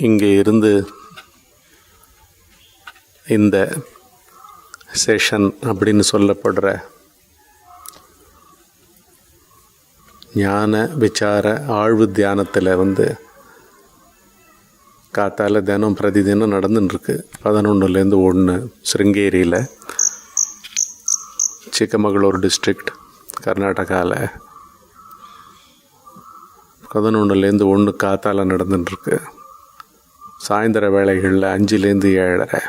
இங்கே இருந்து இந்த செஷன் அப்படின்னு சொல்லப்படுற ஞான விசார ஆழ்வு தியானத்தில் வந்து காத்தால தினம் பிரதி தினம் நடந்துட்டுருக்கு பதினொன்றுலேருந்து ஒன்று சிருங்கேரியில் சிக்கமகளூர் டிஸ்ட்ரிக்ட் கர்நாடகாவில் பதினொன்றுலேருந்து ஒன்று காத்தால நடந்துட்டுருக்கு சாயந்தர வேளைகளில் அஞ்சுலேருந்து ஏழரை.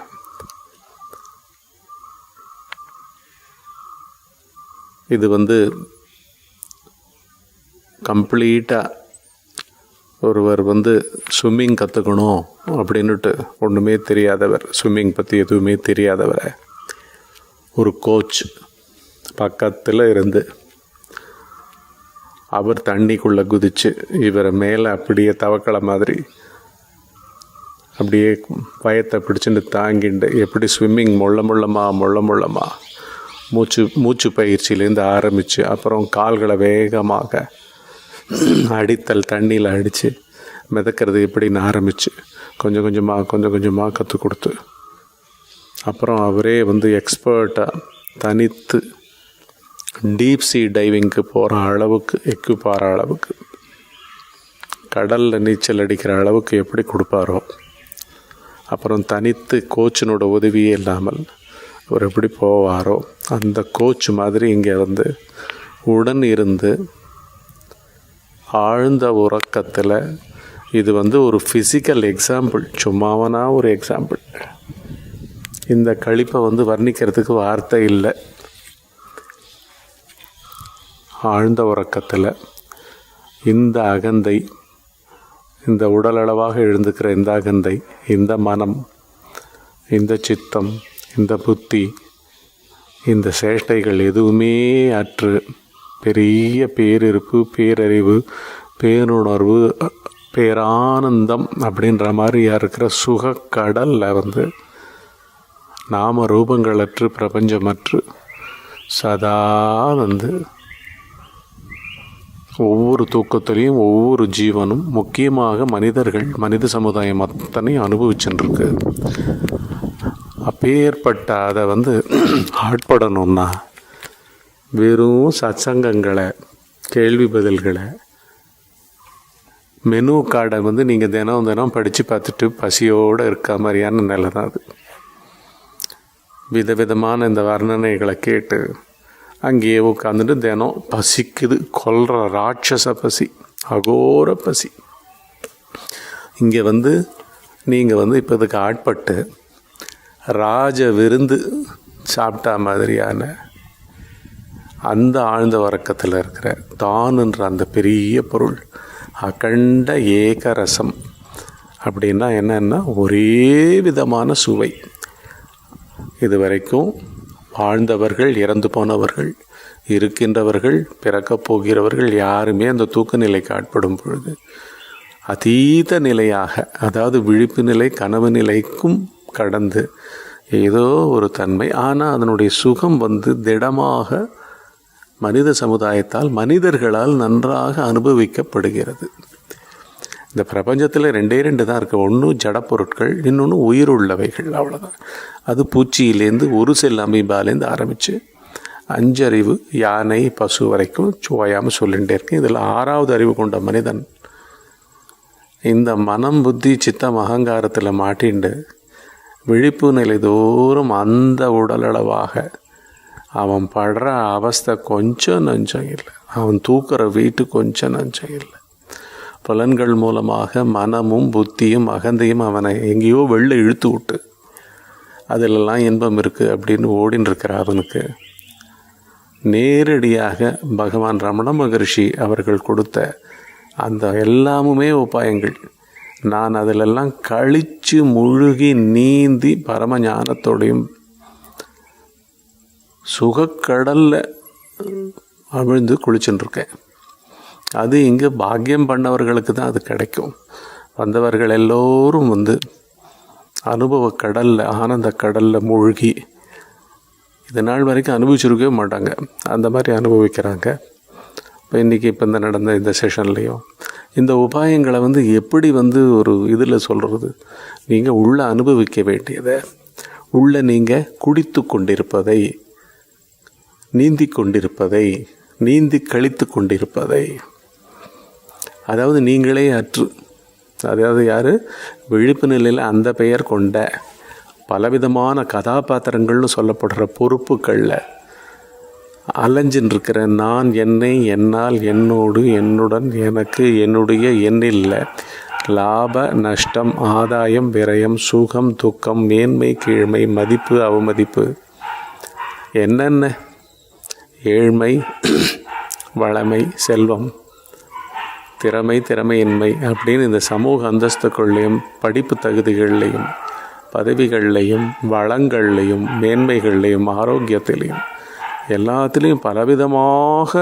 இது வந்து கம்ப்ளீட்டாக ஒருவர் வந்து ஸ்விம்மிங் கற்றுக்கணும் அப்படின்னுட்டு ஒன்றுமே தெரியாதவர். ஸ்விம்மிங் பற்றி எதுவுமே தெரியாதவரை. ஒரு கோச் பக்கத்தில் இருந்து அவர் தண்ணிக்குள்ளே குதித்து இவரை மேலே அப்படியே தவக்கலை மாதிரி அப்படியே பயத்தை பிடிச்சிட்டு தாங்கிண்டு எப்படி ஸ்விம்மிங் முள்ள முள்ளமா முள்ள முள்ளமாக மூச்சு மூச்சு பயிற்சியிலேருந்து ஆரம்பித்து அப்புறம் கால்களை வேகமாக அடித்தல் தண்ணியில் அடித்து மிதக்கிறது எப்படின்னு ஆரம்பித்து கொஞ்சம் கொஞ்சமாக கொஞ்சம் கொஞ்சமாக கற்றுக் கொடுத்து அப்புறம் அவரே வந்து எக்ஸ்பர்ட்டாக தனித்து டீப் சீ டைவிங்க்கு போகிற அளவுக்கு எக்யூப் ஆகிற அளவுக்கு கடலில் நீச்சல் அடிக்கிற அளவுக்கு எப்படி கொடுப்பாரோ அப்புறம் தனித்து கோச்சினோட உதவியே இல்லாமல் அவர் எப்படி போவாரோ அந்த கோச் மாதிரி இங்கே வந்து உடன் இருந்து ஆழ்ந்த உறக்கத்தில் இது வந்து ஒரு ஃபிசிக்கல் எக்ஸாம்பிள் சும்மாவனா ஒரு எக்ஸாம்பிள் இந்த கழிப்பை வந்து வர்ணிக்கிறதுக்கு வார்த்தை இல்லை. ஆழ்ந்த உறக்கத்தில் இந்த அகந்தை இந்த உடலளவாக எழுந்துக்கிற இந்த அகந்தை இந்த மனம் இந்த சித்தம் இந்த புத்தி இந்த சேஷ்டைகள் எதுவுமே அற்று பெரிய பேரிருப்பு பேரறிவு பேருணர்வு பேரானந்தம் அப்படின்ற மாதிரியா இருக்கிற சுகக்கடலில் வந்து நாம ரூபங்களற்று பிரபஞ்சமற்று சதா வந்து ஒவ்வொரு தூக்கத்திலையும் ஒவ்வொரு ஜீவனும் முக்கியமாக மனிதர்கள் மனித சமுதாயம் அத்தனை அனுபவிச்சுருக்கு அப்பேற்பட்ட அதை வந்து ஆட்படணும்னா வெறும் சத்சங்கங்களை கேள்வி பதில்களை மெனு கார்டை வந்து நீங்கள் தினம் தினம் படித்து பார்த்துட்டு பசியோடு இருக்க மாதிரியான நிலை தான் அது. விதவிதமான இந்த வர்ணனைகளை கேட்டு அங்கேயே உட்காந்துட்டு தினம் பசிக்குது. கொல்ற ராட்சச பசி. அகோர பசி. இங்கே வந்து நீங்கள் வந்து இப்போ இதுக்கு ஆட்பட்டு ராஜ விருந்து சாப்பிட்டா மாதிரியான அந்த ஆழ்ந்த உறக்கத்தில் இருக்கிற தானுன்ற அந்த பெரிய பொருள் அகண்ட ஏகரசம் அப்படின்னா என்னென்னா ஒரே விதமான சுவை. இது வரைக்கும் வாழ்ந்தவர்கள் இறந்து போனவர்கள் இருக்கின்றவர்கள் பிறக்கப் போகிறவர்கள் யாருமே அந்த தூக்க நிலைக்கு ஆட்படும் பொழுது அதீத நிலையாக அதாவது விழிப்பு நிலை கனவு நிலைக்கும் கடந்து ஏதோ ஒரு தன்மை ஆனால் அதனுடைய சுகம் வந்து திடமாக மனித சமுதாயத்தால் மனிதர்களால் நன்றாக அனுபவிக்கப்படுகிறது. இந்த பிரபஞ்சத்தில் ரெண்டே ரெண்டு தான் இருக்குது ஒன்று ஜடப்பொருட்கள் இன்னொன்று உயிர் உள்ளவைகள் அவ்வளோதான் அது பூச்சியிலேருந்து ஒரு செல் அமீபாலேருந்து ஆரம்பித்து அஞ்சறிவு யானை பசு வரைக்கும் சுவையாமல் சொல்லிகிட்டே இருக்கேன் இதில் ஆறாவது அறிவு கொண்ட மனிதன். இந்த மனம் புத்தி சித்தம் அகங்காரத்தில் மாட்டிண்டு விழிப்பு நிலை தோறும் அந்த உடலளவாக அவன் படுற அவஸ்தை கொஞ்சம் நஞ்சம் இல்லை. அவன் தூக்குற வீட்டு கொஞ்சம் நஞ்சம் இல்லை. புலன்கள் மூலமாக மனமும் புத்தியும் அகந்தையும் அவனை எங்கேயோ வெளில இழுத்து விட்டு அதிலெல்லாம் இன்பம் இருக்குது அப்படின்னு ஓடின்னு அவனுக்கு. நேரடியாக பகவான் ரமண மகரிஷி அவர்கள் கொடுத்த அந்த எல்லாமுமே உபாயங்கள். நான் அதிலெல்லாம் கழிச்சு முழுகி நீந்தி பரம ஞானத்தோடையும் சுகக்கடலில் அமிழ்ந்து குளிச்சுட்டுருக்கேன் அது இங்கே பாக்கியம் பண்ணவர்களுக்கு தான் அது கிடைக்கும். வந்தவர்கள் எல்லோரும் வந்து அனுபவ கடலில் ஆனந்த கடலில் மூழ்கி இது நாள் வரைக்கும் அனுபவிச்சிருக்கவே மாட்டாங்க. அந்த மாதிரி அனுபவிக்கிறாங்க. இப்போ இன்றைக்கி இப்போ இந்த நடந்த இந்த செஷன்லேயும் இந்த உபாயங்களை வந்து எப்படி வந்து ஒரு இதில் சொல்கிறது நீங்கள் உள்ளே அனுபவிக்க வேண்டியதை உள்ளே நீங்கள் குடித்து கொண்டிருப்பதை நீந்தி கொண்டிருப்பதை நீந்தி கழித்து கொண்டிருப்பதை அதாவது நீங்களே அற்று. அதாவது யார்? விழிப்பு நிலையில் அந்த பெயர் கொண்ட பலவிதமான கதாபாத்திரங்கள்னு சொல்லப்படுற பொறுப்புகளில் அலைஞ்சின்னு இருக்கிற நான் என்னை என்னால் என்னோடு என்னுடன் எனக்கு என்னுடைய எண்ணில் லாப நஷ்டம் ஆதாயம் விரயம் சுகம் துக்கம் மேன்மை கீழ்மை மதிப்பு அவமதிப்பு. என்னென்ன? ஏழ்மை வளமை செல்வம். திறமை திறமையின்மை அப்படின்னு இந்த சமூக அந்தஸ்துக்குள்ளேயும் படிப்பு தகுதிகள்லையும் பதவிகள்லையும் வளங்கள்லையும் மேன்மைகள்லையும் ஆரோக்கியத்திலையும் எல்லாத்துலேயும் பலவிதமாக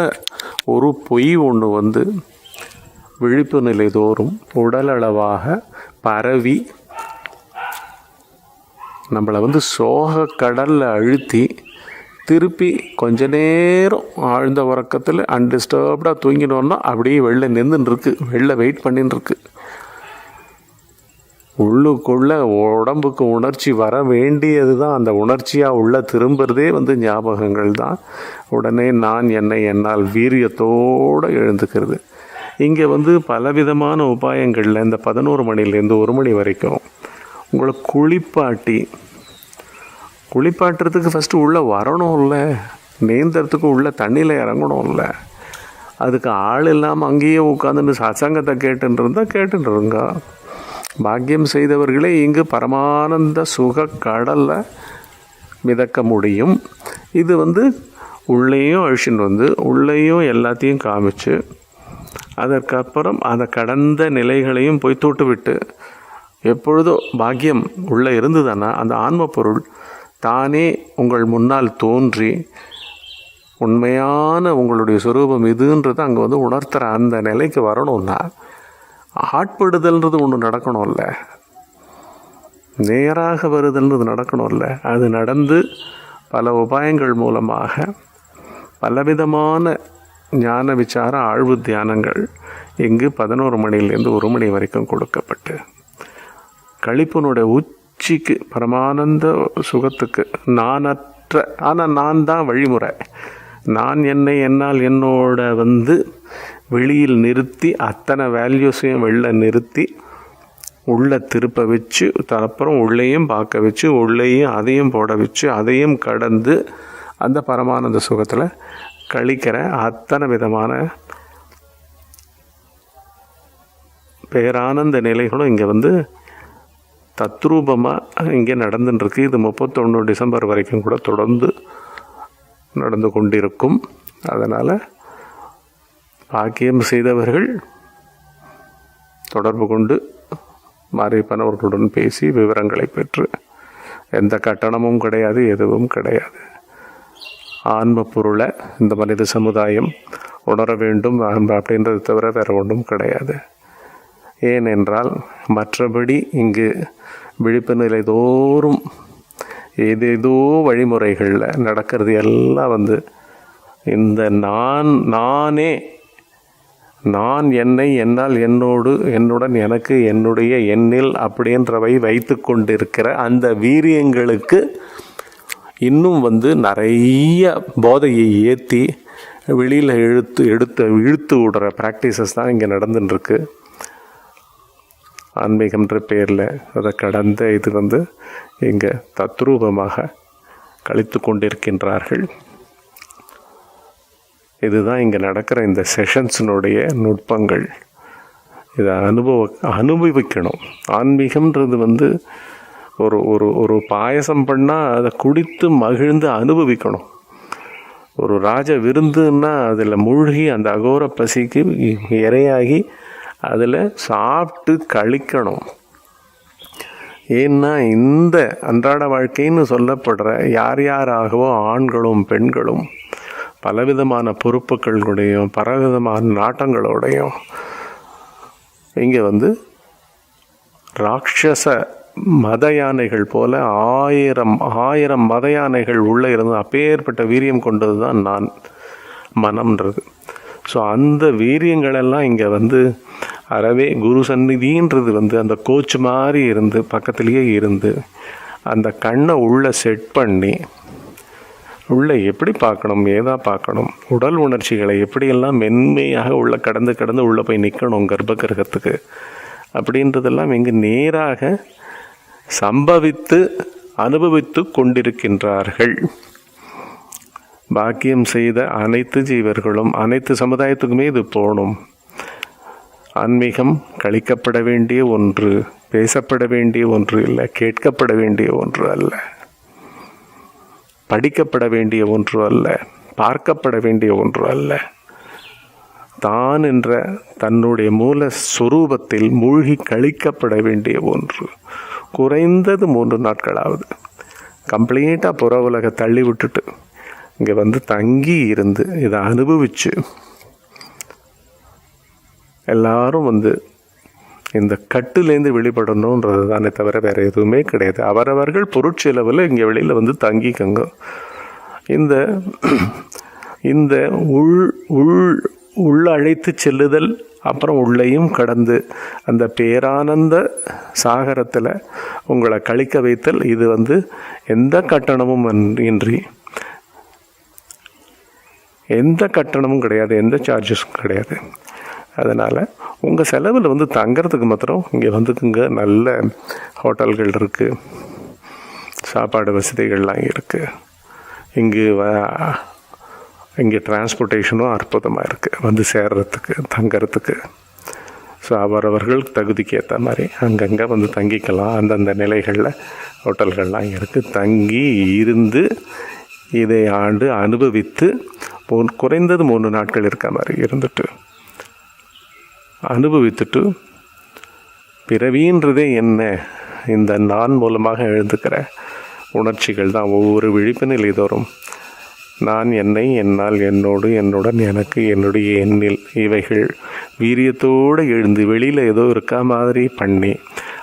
ஒரு பொய் ஒன்று வந்து விழிப்பு நிலை தோறும் உடலளவாக பரவி நம்மளை வந்து சோக கடலில் அழுத்தி திருப்பி கொஞ்ச நேரம் ஆழ்ந்த உறக்கத்தில் அன்டிஸ்டர்ப்டாக தூங்கினோன்னா அப்படியே வெளில நின்றுன்னு வெளில வெயிட் பண்ணின்னு இருக்கு உள்ளுக்குள்ள உடம்புக்கு உணர்ச்சி வர வேண்டியது தான் அந்த உணர்ச்சியாக உள்ள திரும்புறதே வந்து ஞாபகங்கள் தான். உடனே நான் என்னை என்னால் வீரியத்தோடு எழுந்துக்கிறது. இங்கே வந்து பலவிதமான உபாயங்களில் இந்த பதினோரு மணிலேருந்து ஒரு மணி வரைக்கும் உங்களை குளிப்பாட்டி குளிப்பாட்டுறதுக்கு ஃபஸ்ட்டு உள்ளே வரணும்ல. நீந்தறதுக்கு உள்ளே தண்ணியில் இறங்கணும்ல. அதுக்கு ஆள் இல்லாமல் அங்கேயே உட்காந்துன்னு சசங்கத்தை கேட்டுன்னு இருந்தால் கேட்டுன்னு இருங்க. பாக்கியம் செய்தவர்களே இங்கு பரமானந்த சுக கடலில் மிதக்க முடியும். இது வந்து உள்ளேயும் அழிச்சின்னு வந்து உள்ளேயும் எல்லாத்தையும் காமிச்சு அதற்கப்புறம் அதை கடந்த நிலைகளையும் போய் தூட்டுவிட்டு எப்பொழுதோ பாக்கியம் உள்ளே இருந்ததுன்னா அந்த ஆன்ம பொருள் தானே உங்கள் முன்னால் தோன்றி உண்மையான உங்களுடைய சுரூபம் இதுன்றது அங்கே வந்து உணர்த்துற அந்த நிலைக்கு வரணும்னா ஆட்படுதல்ன்றது ஒன்று நடக்கணும்ல. நேராக வருதல்ன்றது நடக்கணும்ல. அது நடந்து பல உபாயங்கள் மூலமாக பலவிதமான ஞான விசார ஆழ்வு தியானங்கள் இங்கு பதினோரு மணிலேருந்து ஒரு மணி வரைக்கும் கொடுக்கப்பட்டு கழிப்பினுடைய உச்சிக்கு பரமானந்த சுகத்துக்கு நானற்ற ஆனால் நான் தான் வழிமுறை. நான் என்னை என்னால் என்னோட வந்து வெளியில் நிறுத்தி அத்தனை வேல்யூஸையும் வெளில நிறுத்தி உள்ளே திருப்ப வச்சு அப்புறம் உள்ளேயும் பார்க்க வச்சு உள்ளேயும் அதையும் போட வச்சு அதையும் கடந்து அந்த பரமானந்த சுகத்தில் கழிக்கிற அத்தனை விதமான பேரானந்த நிலைகளும் இங்கே வந்து தத்ரூபமாக இங்கே நடந்துட்டுருக்கு இது முப்பத்தொன்று டிசம்பர் வரைக்கும் கூட தொடர்ந்து நடந்து கொண்டிருக்கும் அதனால் பாக்கியம் செய்தவர்கள் தொடர்பு கொண்டு மாரியப்பனவர்களுடன் பேசி விவரங்களை பெற்று எந்த கட்டணமும் கிடையாது எதுவும் கிடையாது. ஆன்ம பொருளை இந்த மனித சமுதாயம் உணர வேண்டும். அப்படின்றது தவிர வேறு ஒன்றும் கிடையாது. ஏனென்றால் மற்றபடி இங்கு விழிப்பு நிலை தோறும் ஏதேதோ வழிமுறைகளில் நடக்கிறது எல்லாம் வந்து இந்த நான் நானே நான் என்னை என்னால் என்னோடு என்னுடன் எனக்கு என்னுடைய எண்ணில் அப்படின்றவை வைத்து கொண்டிருக்கிற அந்த வீரியங்களுக்கு இன்னும் வந்து நிறைய போதையை ஏற்றி வெளியில் இழுத்து எடுத்து இழுத்து விடுற ப்ராக்டிசஸ் தான் இங்கே நடந்துட்டுருக்கு. ஆன்மீகம்ன்ற பேரில் அதை கடந்த இது வந்து இங்கே தத்ரூபமாக கழித்து கொண்டிருக்கின்றார்கள். இதுதான் இங்கே நடக்கிற இந்த செஷன்ஸினுடைய நுட்பங்கள். இதை அனுபவ அனுபவிக்கணும். ஆன்மீகம்ன்றது வந்து ஒரு ஒரு ஒரு பாயசம் பண்ணால் அதை குடித்து மகிழ்ந்து அனுபவிக்கணும். ஒரு ராஜ விருந்துன்னா அதில் மூழ்கி அந்த அகோர பசிக்கு இரையாகி அதில் சாப்பிட்டு கழிக்கணும். ஏன்னா இந்த அன்றாட வாழ்க்கைன்னு சொல்லப்படுற யார் யாராகவோ ஆண்களும் பெண்களும் பலவிதமான பொறுப்புகளுடையும் பலவிதமான நாட்டங்களோடையும் இங்கே வந்து ராட்சச மத யானைகள் போல ஆயிரம் ஆயிரம் மத யானைகள் உள்ளே இருந்து அப்பேற்பட்ட வீரியம் கொண்டது தான் நான் மனம்ன்றது. ஸோ அந்த வீரியங்களெல்லாம் இங்கே வந்து அறவே குரு சந்நிதின்றது வந்து அந்த கோச் மாதிரி இருந்து பக்கத்துலேயே இருந்து அந்த கண்ணை உள்ளே செட் பண்ணி உள்ளே எப்படி பார்க்கணும் ஏதா பார்க்கணும் உடல் உணர்ச்சிகளை எப்படியெல்லாம் மென்மையாக உள்ளே கடந்து கடந்து உள்ளே போய் நிற்கணும் கர்ப்ப கிரகத்துக்கு அப்படின்றதெல்லாம் இங்கு நேராக சம்பவித்து அனுபவித்து கொண்டிருக்கின்றார்கள். பாக்கியம் செய்த அனைத்து ஜீவர்களும் அனைத்து சமுதாயத்துக்குமே இது போகணும் ஆன்மீகம் கழிக்கப்பட வேண்டிய ஒன்று பேசப்பட வேண்டிய ஒன்று இல்லை கேட்கப்பட வேண்டிய ஒன்று அல்ல. படிக்கப்பட வேண்டிய ஒன்று அல்ல பார்க்கப்பட வேண்டிய ஒன்று அல்ல. தான் என்ற தன்னுடைய மூல சுரூபத்தில் மூழ்கி கழிக்கப்பட வேண்டிய ஒன்று. குறைந்தது மூன்று நாட்களாவது. கம்ப்ளீட்டாக புற உலக தள்ளி விட்டுட்டு இங்கே வந்து தங்கி இருந்து இதை அனுபவிச்சு எல்லாரும் வந்து இந்த கட்டுலேருந்து வெளிப்படணுன்றது தானே தவிர வேறு எதுவுமே கிடையாது. அவரவர்கள் பொருட்செலவில் இங்கே வெளியில் வந்து தங்கிக்கங்க. இந்த இந்த உள் உள் உள் அழைத்து செல்லுதல் அப்புறம் உள்ளேயும் கடந்து அந்த பேரானந்த சாகரத்தில் உங்களை கழிக்க வைத்தல் இது வந்து எந்த கட்டணமும் இன்றி எந்த கட்டணமும் கிடையாது எந்த சார்ஜஸும் கிடையாது. அதனால் உங்கள் செலவில் வந்து தங்கிறதுக்கு மாத்திரம் இங்கே வந்துக்குங்க. நல்ல ஹோட்டல்கள் இருக்குது சாப்பாடு வசதிகள்லாம் இருக்குது இங்கு வ இங்கே டிரான்ஸ்போர்ட்டேஷனும் அற்புதமாக இருக்குது வந்து சேர்றதுக்கு தங்கிறதுக்கு. ஸோ அவரவர்கள் தகுதிக்கு ஏற்ற மாதிரி அங்கங்கே வந்து தங்கிக்கலாம். அந்தந்த நிலைகளில் ஹோட்டல்கள்லாம் இருக்குது தங்கி இருந்து இதை ஆண்டு அனுபவித்து குறைந்தது மூணு நாட்கள் இருக்க மாதிரி இருந்துட்டு. அனுபவித்துட்டு பிறவின்றதே என்ன? இந்த நான் மூலமாக எழுந்துக்கிற உணர்ச்சிகள் தான் ஒவ்வொரு விழிப்பு நிலை தோறும் நான் என்னை என்னால் என்னோடு என்னுடன் எனக்கு என்னுடைய எண்ணில் இவைகள் வீரியத்தோடு எழுந்து வெளியில் ஏதோ இருக்கா மாதிரி பண்ணி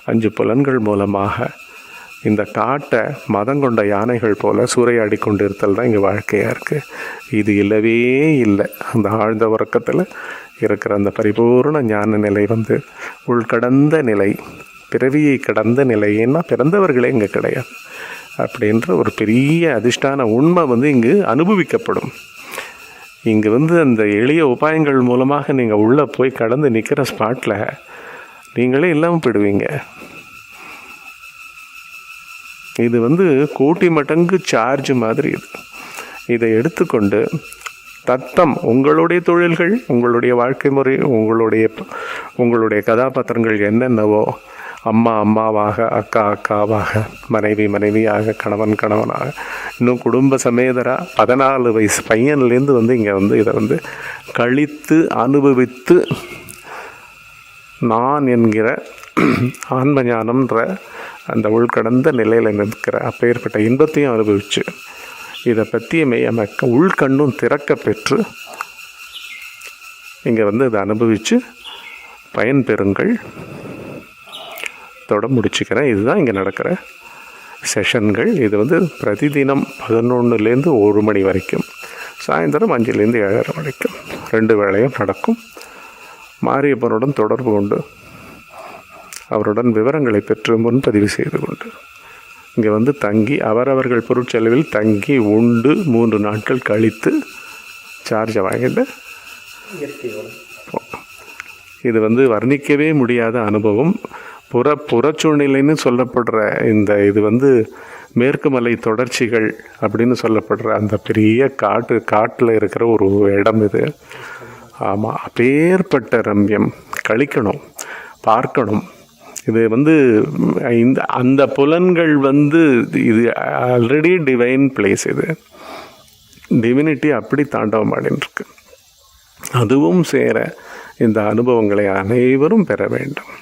அஞ்சு புலன்கள் மூலமாக இந்த காட்டை மதம் கொண்ட யானைகள் போல சூறையாடி கொண்டிருத்தல் தான் இங்கே வாழ்க்கையாக இருக்குது இது இல்லவே இல்லை. அந்த ஆழ்ந்த உறக்கத்தில் இருக்கிற அந்த பரிபூர்ண ஞான நிலை வந்து உள்கடந்த நிலை பிறவியை கடந்த நிலை ஏன்னா பிறந்தவர்களே இங்கே கிடையாது. அப்படின்ற ஒரு பெரிய அதிர்ஷ்டான உண்மை வந்து இங்கு அனுபவிக்கப்படும். இங்கே வந்து அந்த எளிய உபாயங்கள் மூலமாக நீங்கள் உள்ளே போய் கடந்து நிற்கிற ஸ்பாட்டில் நீங்களே இல்லாமல் போயிடுவீங்க. இது வந்து கோட்டி மடங்கு சார்ஜ் மாதிரி இது. இதை எடுத்துக்கொண்டு தத்தம் உங்களுடைய தொழில்கள் உங்களுடைய வாழ்க்கை முறை உங்களுடைய உங்களுடைய கதாபாத்திரங்கள் என்னென்னவோ அம்மா அம்மாவாக அக்கா அக்காவாக மனைவி மனைவியாக கணவன் கணவனாக இன்னும் குடும்ப சமேதராக பதினாலு வயசு பையன்லேருந்து வந்து இங்கே வந்து இதை வந்து கழித்து அனுபவித்து நான் என்கிற ஆன்ம ஞானம்ன்ற அந்த உள்கடந்த நிலையில் நிற்கிற அப்பேற்பட்ட இன்பத்தையும் அனுபவிச்சு இதை பற்றிய மெய்யமக்க உள்கண்ணும் திறக்க பெற்று இங்கே வந்து இதை அனுபவித்து பயன்பெறுங்கள் தொட முடிச்சுக்கிறேன். இதுதான் இங்கே நடக்கிற செஷன்கள். இது வந்து பிரதிதினம் பதினொன்றுலேருந்து ஒரு மணி வரைக்கும். சாயந்தரம் அஞ்சுலேருந்து ஏழரை வரைக்கும். ரெண்டு வேளையும் நடக்கும். மாரியப்பனுடன் தொடர்பு கொண்டு அவருடன் விவரங்களை பெற்று முன்பதிவு செய்து கொண்டு இங்கே வந்து தங்கி அவரவர்கள் பொருட்செலவில் தங்கி உண்டு மூன்று நாட்கள் கழித்து சார்ஜை வாங்கிட்டு இது வந்து வர்ணிக்கவே முடியாத அனுபவம். புற புறச்சூழ்நிலைன்னு சொல்லப்படுற இந்த இது வந்து மேற்கு மலை தொடர்ச்சிகள் அப்படின்னு சொல்லப்படுற அந்த பெரிய காட்டு காட்டில் இருக்கிற ஒரு இடம் இது. ஆமாம் அப்பேற்பட்ட ரம்யம். கழிக்கணும் பார்க்கணும். இது வந்து இந்த அந்த புலன்கள் வந்து இது ஆல்ரெடி டிவைன் பிளேஸ் இது. டிவினிட்டி அப்படி தாண்டவம் ஆடின்னு அதுவும் சேர இந்த அனுபவங்களை அனைவரும் பெற வேண்டும்.